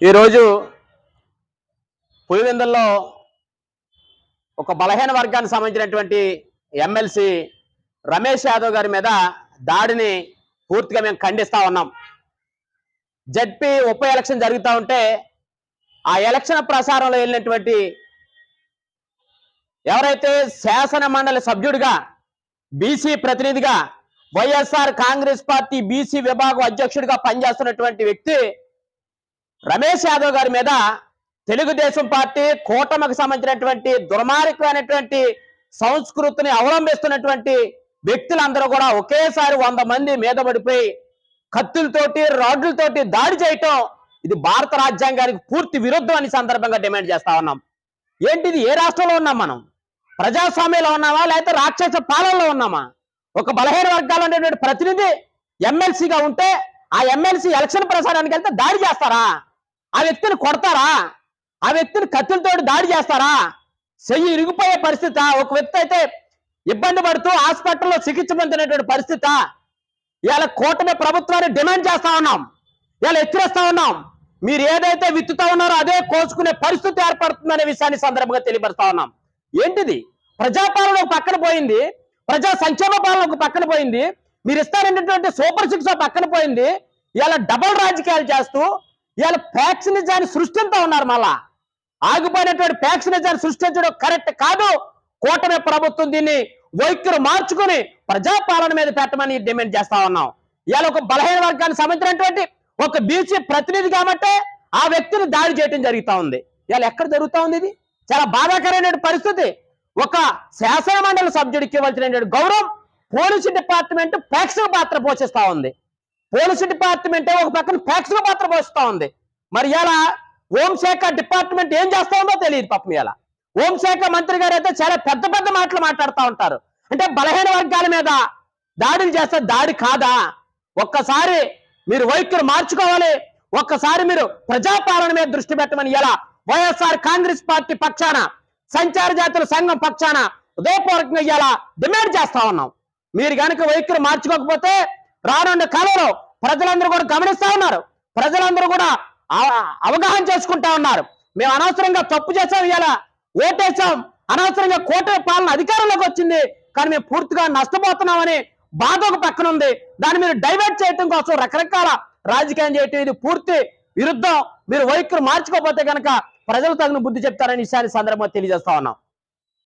ఈరోజు పులివెందుల్లో ఒక బలహీన వర్గానికి సంబంధించినటువంటి ఎమ్మెల్సీ రమేష్ యాదవ్ గారి మీద దాడిని పూర్తిగా మేము ఖండిస్తా ఉన్నాం. జడ్పీ ఉప ఎలక్షన్ జరుగుతూ ఉంటే ఆ ఎలక్షన్ ప్రసారంలో వెళ్ళినటువంటి ఎవరైతే శాసన మండలి సభ్యుడిగా బీసీ ప్రతినిధిగా వైఎస్ఆర్ కాంగ్రెస్ పార్టీ బీసీ విభాగం అధ్యక్షుడిగా పనిచేస్తున్నటువంటి వ్యక్తి రమేష్ యాదవ్ గారి మీద తెలుగుదేశం పార్టీ కూటమికి సంబంధించినటువంటి దుర్మార్గమైనటువంటి సంస్కృతిని అవలంబిస్తున్నటువంటి వ్యక్తులందరూ కూడా ఒకేసారి వంద మంది మీద పడిపోయి కత్తులతోటి రాడ్లతోటి దాడి చేయటం ఇది భారత రాజ్యాంగానికి పూర్తి విరుద్ధం అని సందర్భంగా డిమాండ్ చేస్తా ఉన్నాం. ఏంటిది? ఏ రాష్ట్రంలో ఉన్నాం మనం? ప్రజాస్వామ్యంలో ఉన్నామా? లేకపోతే రాక్షస పాలనలో ఉన్నామా? ఒక బలహీన వర్గాలు ఉండేటువంటి ప్రతినిధి ఎమ్మెల్సీగా ఉంటే ఆ ఎమ్మెల్సీ ఎలక్షన్ ప్రచారానికి వెళ్తే దాడి చేస్తారా? ఆ వ్యక్తిని కొడతారా? ఆ వ్యక్తిని కత్తులతో దాడి చేస్తారా? చెయ్యి ఇరిగిపోయే పరిస్థితి? ఒక వ్యక్తి అయితే ఇబ్బంది పడుతూ హాస్పిటల్లో చికిత్స పొందినటువంటి పరిస్థితి? ఇవాళ కూటమి ప్రభుత్వాన్ని డిమాండ్ చేస్తా ఉన్నాం. ఇవాళ హెచ్చరిస్తా ఉన్నాం. మీరు ఏదైతే విత్తుతా ఉన్నారో అదే కోసుకునే పరిస్థితి ఏర్పడుతుందనే విషయాన్ని సందర్భంగా తెలియపరుస్తా ఉన్నాం. ఏంటిది? ప్రజాపాలన ఒక పక్కన పోయింది. ప్రజా సంక్షేమ పాలన ఒక పక్కన పోయింది. మీరు ఇస్తారనేటువంటి సూపర్ సిక్స్ పక్కన పోయింది. ఇలా డబుల్ రాజకీయాలు చేస్తూ ఇవాళ ఫ్యాక్షనిజాన్ని సృష్టింతా ఉన్నారు మళ్ళా. ఆగిపోయినటువంటి ఫ్యాక్షనిజాన్ని సృష్టించడం కరెక్ట్ కాదు. కూటమి ప్రభుత్వం దీన్ని వైఖరు మార్చుకుని ప్రజాపాలన మీద పెట్టమని డిమాండ్ చేస్తా ఉన్నాం. ఇవాళ ఒక బలహీన వర్గానికి సంబంధించినటువంటి ఒక బీసీ ప్రతినిధి కాబట్టి ఆ వ్యక్తిని దాడి చేయడం జరుగుతా ఉంది. ఇవాళ ఎక్కడ జరుగుతూ ఉంది ఇది? చాలా బాధాకరమైన పరిస్థితి. ఒక శాసన మండలి సభ్యుడికి ఇవ్వాల్సినటువంటి గౌరవం పోలీసు డిపార్ట్మెంట్ ప్రేక్షక పాత్ర పోషిస్తా ఉంది. పోలీసు డిపార్ట్మెంట్ ఒక పక్కన ప్రేక్షక పాత్ర పోషిస్తా ఉంది. మరి ఇలా హోంశాఖ డిపార్ట్మెంట్ ఏం చేస్తా ఉందో తెలియదు పాపం ఇలా హోంశాఖ మంత్రి గారు అయితే చాలా పెద్ద పెద్ద మాటలు మాట్లాడుతూ ఉంటారు. అంటే బలహీన వర్గాల మీద దాడులు చేస్తే దాడి కాదా? ఒక్కసారి మీరు వైఖరి మార్చుకోవాలి. ఒక్కసారి మీరు ప్రజాపాలన మీద దృష్టి పెట్టమని ఇలా వైఎస్ఆర్ కాంగ్రెస్ పార్టీ పక్షాన సంచార జాతుల సంఘం పక్షాన ఉదయపూర్వకంగా ఇలా డిమాండ్ చేస్తా ఉన్నాం. మీరు కనుక వైఖరి మార్చుకోకపోతే రానున్న కాలంలో ప్రజలందరూ కూడా గమనిస్తా ఉన్నారు. ప్రజలందరూ కూడా అవగాహన చేసుకుంటా ఉన్నారు. మేము అనవసరంగా తప్పు చేసాం ఇలా ఓటేసాం అనవసరంగా కూటమి పాలన అధికారంలోకి వచ్చింది. కానీ మేము పూర్తిగా నష్టపోతున్నామని బాధ ఒక పక్కన ఉంది. దాన్ని మీరు డైవర్ట్ చేయటం కోసం రకరకాల రాజకీయం చేయటం ఇది పూర్తి విరుద్ధం. మీరు వైఖరి మార్చుకోకపోతే కనుక ప్రజలు తగిన బుద్ధి చెప్తారని ఈసారి సందర్భంగా తెలియజేస్తా ఉన్నాం.